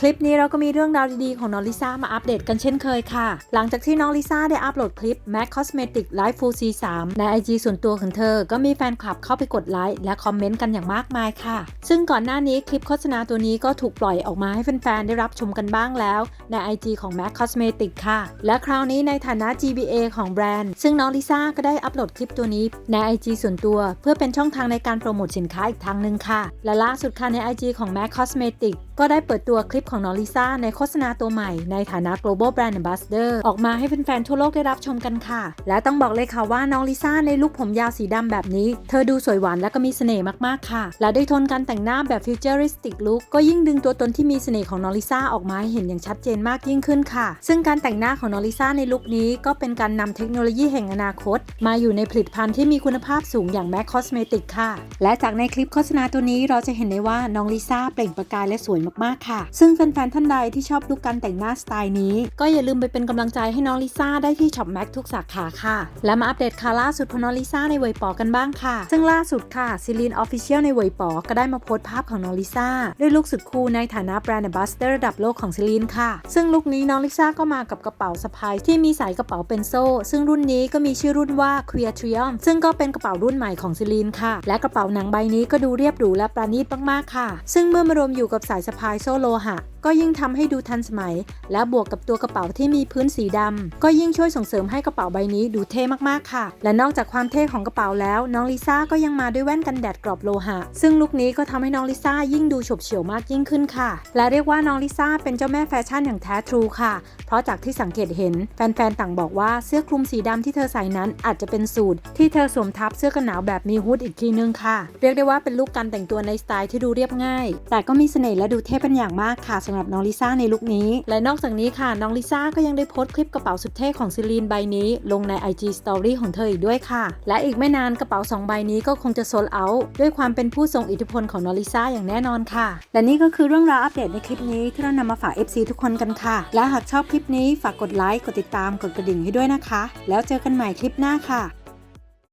คลิปนี้เราก็มีเรื่องราวดีๆ ของน้องลิซ่ามาอัปเดตกันเช่นเคยค่ะ หลังจากที่น้องลิซ่าได้อัปโหลดคลิป MAC Cosmetic Live Full C3 ใน IG ส่วนตัวของเธอ ก็มีแฟนคลับเข้าไปกดไลค์และคอมเมนต์กันอย่างมากมายค่ะ ซึ่งก่อนหน้านี้คลิปโฆษณาตัวนี้ก็ถูกปล่อยออกมาให้แฟนๆ ได้รับชมกันบ้างแล้ว ใน IG ของ MAC Cosmetic ค่ะ และคราวนี้ในฐานะ GBA ของแบรนด์ ซึ่งน้องลิซ่าก็ได้อัปโหลดคลิปตัวนี้ใน IG ส่วนตัว เพื่อเป็นช่องทางในการโปรโมทสินค้าอีกทางหนึ่งค่ะ และล่าสุดค่ะใน IG ของ MAC Cosmetic ก็ได้เปิดตัวคลิปของน้องลิซ่าในโฆษณาตัวใหม่ในฐานะ global brand ambassador ออกมาให้แฟนๆทั่วโลกได้รับชมกันค่ะ และต้องบอกเลยค่ะว่าน้องลิซ่าในลุคผมยาวสีดำแบบนี้ เธอดูสวยหวานและก็มีเสน่ห์มากๆค่ะ และด้วยโทนการแต่งหน้าแบบ futuristic look ก็ยิ่งดึงตัวตนที่มีเสน่ห์ของน้องลิซ่าออกมาให้เห็นอย่างชัดเจนมากยิ่งขึ้นค่ะ ซึ่งการแต่งหน้าของน้องลิซ่าในลุคนี้ก็เป็นการนำเทคโนโลยีแห่งอนาคต มาอยู่ในผลิตภัณฑ์ที่มีคุณภาพสูงอย่าง MAC Cosmetic ค่ะ และจากในคลิปโฆษณาตัวนี้เราจะเห็นได้ว่าน้องลิซ่าเปล่งประกายและสวยมากๆค่ะ ซึ่งแฟนๆท่านใดที่ชอบลุคการแต่งหน้าสไตล์นี้ ก็อย่าลืมไปเป็นกำลังใจให้น้องลิซ่าได้ที่ช็อปแม็กทุกสาขาค่ะ และมาอัปเดตข่าวล่าสุดของน้องลิซ่าในเวยปอกันบ้างค่ะ ซึ่งล่าสุดค่ะซิลีนออฟฟิเชียลในเวยปอก็ได้มาโพสต์ภาพของน้องลิซ่าด้วยลุคสุดคูลในฐานะแบรนด์บัสเตอร์ระดับโลกของซิลีนค่ะ ซึ่งลุคนี้น้องลิซ่าก็มากับกระเป๋าสะพายที่มีสายกระเป๋าเป็นโซ่ ซึ่งรุ่นนี้ก็มีชื่อรุ่นว่า Queer t r i u m ซึ่งก็เป็นกระเป๋ารุ่นใหม่ของซิลีนค่ะ และกระเป๋าหนังใบนี้ก็ดูเรียบหรูและประณีตมากๆค่ะ ซึ่งเมื่อมารวมอยู่กับสายสะพายโซ่โลหะก็ยิ่งทำให้ดูทันสมัย และบวกกับตัวกระเป๋าที่มีพื้นสีดำก็ยิ่งช่วยส่งเสริมให้กระเป๋าใบนี้ดูเท่มากๆค่ะ และนอกจากความเท่ของกระเป๋าแล้ว น้องลิซ่าก็ยังมาด้วยแว่นกันแดดกรอบโลหะ ซึ่งลุคนี้ก็ทำให้น้องลิซ่ายิ่งดูฉบเฉี่ยวมากยิ่งขึ้นค่ะ และเรียกว่าน้องลิซ่าเป็นเจ้าแม่แฟชั่นอย่างแท้ทรูค่ะ เพราะจากที่สังเกตเห็น แฟนๆต่างบอกว่าเสื้อคลุมสีดำที่เธอใส่นั้นอาจจะเป็นสูตรที่เธอสวมทับเสื้อกันหนาวแบบมีฮูดอีกทีนึงค่ะ เรียกได้ว่าเป็นลุคการแต่งตัวในสไตล์ที่ดูเรียบง่าย แต่ก็มีเสน่ห์และดูเท่เป็นอย่างมากค่ะสำหรับน้องลิซ่าในลุคนี้ และนอกจากนี้ค่ะน้องลิซ่าก็ยังได้โพสต์คลิปกระเป๋าสุดเท่ของซิลีนใบนี้ ลงใน IG Story ของเธออีกด้วยค่ะ และอีกไม่นานกระเป๋าสองใบนี้ก็คงจะโซลเอาท์ด้วยความเป็นผู้ทรงอิทธิพลของน้องลิซ่าอย่างแน่นอนค่ะ และนี่ก็คือเรื่องราวอัปเดตในคลิปนี้ที่เรานำมาฝาก FC ทุกคนกันค่ะ และหากชอบคลิปนี้ฝากกดไลค์กดติดตามกดกระดิ่งให้ด้วยนะคะ แล้วเจอกันใหม่คลิปหน้าค่ะ